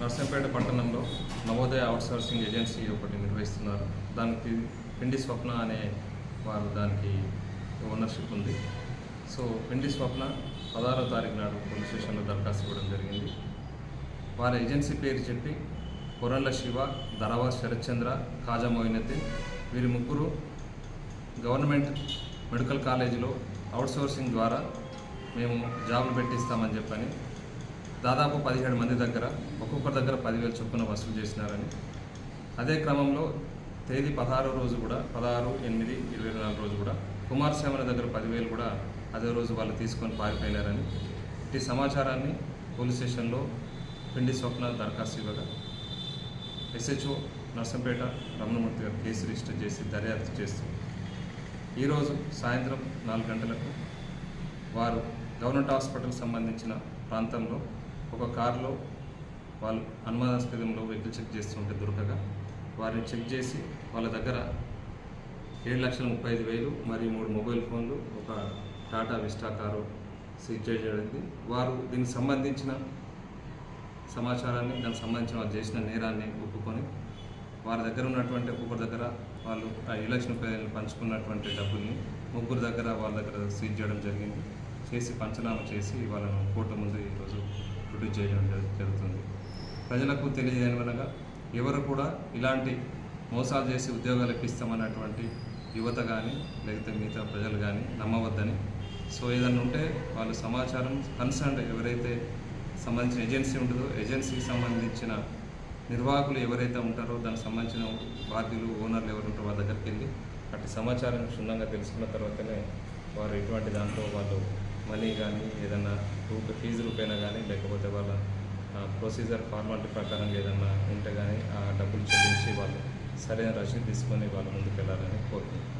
నర్సంపేట పట్టణంలో Navodaya outsourcing agency ఒకటి నిర్వహిస్తున్నారు. దానికి పిండి స్వప్న అనే వారు దానికి ఓనర్షిప్ ఉంది. సో పిండి స్వప్న పదహారో తారీఖు నాడు పోలీస్ స్టేషన్లో దరఖాస్తు ఇవ్వడం జరిగింది. వారి ఏజెన్సీ పేరు చెప్పి కొరళ్ళ శివ ధరవా శరత్చంద్ర ఖాజా మొయినుద్దీన్ వీరి ముగ్గురు గవర్నమెంట్ మెడికల్ కాలేజీలో అవుట్సోర్సింగ్ ద్వారా మేము జాబులు పెట్టిస్తామని చెప్పని దాదాపు పదిహేడు మంది దగ్గర ఒక్కొక్కరి దగ్గర పదివేలు చొప్పున వసూలు చేసినారని. అదే క్రమంలో తేదీ పదహారో రోజు కూడా పదహారు ఎనిమిది ఇరవై నాలుగు రోజు కూడా కుమారస్వామి దగ్గర పదివేలు కూడా అదే రోజు వాళ్ళు తీసుకొని పారిపోయినారని. ఈ సమాచారాన్ని పోలీస్ స్టేషన్లో పిండి స్వప్న దరఖాస్తు ఇవ్వగా ఎస్హెచ్ఓ నర్సంపేట రమణమూర్తి గారు కేసు రిజిస్టర్ చేసి దర్యాప్తు చేస్తూ ఈరోజు సాయంత్రం నాలుగు గంటలకు వారు గవర్నమెంట్ హాస్పిటల్ సంబంధించిన ప్రాంతంలో ఒక కారులో వాళ్ళు అనుమానాస్పదంలో వెహికల్ చెక్ చేస్తుంటే దొరకగా వారిని చెక్ చేసి వాళ్ళ దగ్గర ఏడు లక్షల ముప్పై ఐదు వేలు మరియు మూడు మొబైల్ ఫోన్లు ఒక టాటా విస్టా కారు సీజ్ చేయబడింది. వారు దీనికి సంబంధించిన సమాచారాన్ని దానికి సంబంధించిన వాళ్ళు చేసిన నేరాన్ని ఒప్పుకొని వారి దగ్గర ఉన్నటువంటి ఒక్కొక్కరి దగ్గర వాళ్ళు ఆ ఏడు లక్షల ముప్పై ఐదు పంచుకున్నటువంటి డబ్బుల్ని ముగ్గురు దగ్గర వాళ్ళ దగ్గర సీజ్ చేయడం జరిగింది. చేసి పంచనామా చేసి వాళ్ళను కోర్టు ముందు ఈరోజు ప్రొడ్యూస్ చేయడం జరుగుతుంది. ప్రజలకు తెలియజేయనగా ఎవరు కూడా ఇలాంటి మోసాలు చేసి ఉద్యోగాలు ఇప్పిస్తామన్నటువంటి యువత కానీ లేకపోతే మిగతా ప్రజలు కానీ నమ్మవద్దని. సో ఏదన్నా ఉంటే వాళ్ళు సమాచారం కన్సర్న్ ఎవరైతే సంబంధించిన ఏజెన్సీ ఉంటుందో ఏజెన్సీకి సంబంధించిన నిర్వాహకులు ఎవరైతే ఉంటారో దానికి సంబంధించిన బాధ్యులు ఓనర్లు ఎవరు ఉంటారో వాళ్ళ దగ్గరికి వెళ్ళి అటు సమాచారం క్షుణ్ణంగా తెలుసుకున్న తర్వాతనే వారు ఎటువంటి దాంట్లో వాళ్ళు మనీ కానీ ఏదన్నా రూప ఫీజు రూపైనా కానీ లేకపోతే వాళ్ళ ప్రొసీజర్ ఫార్మాలిటీ ప్రకారం ఏదన్నా ఉంటే కానీ ఆ డబ్బులు చెల్లించి వాళ్ళు సరైన రసీదు తీసుకొని వాళ్ళు ముందుకు వెళ్ళాలని కోరుకుంటున్నాను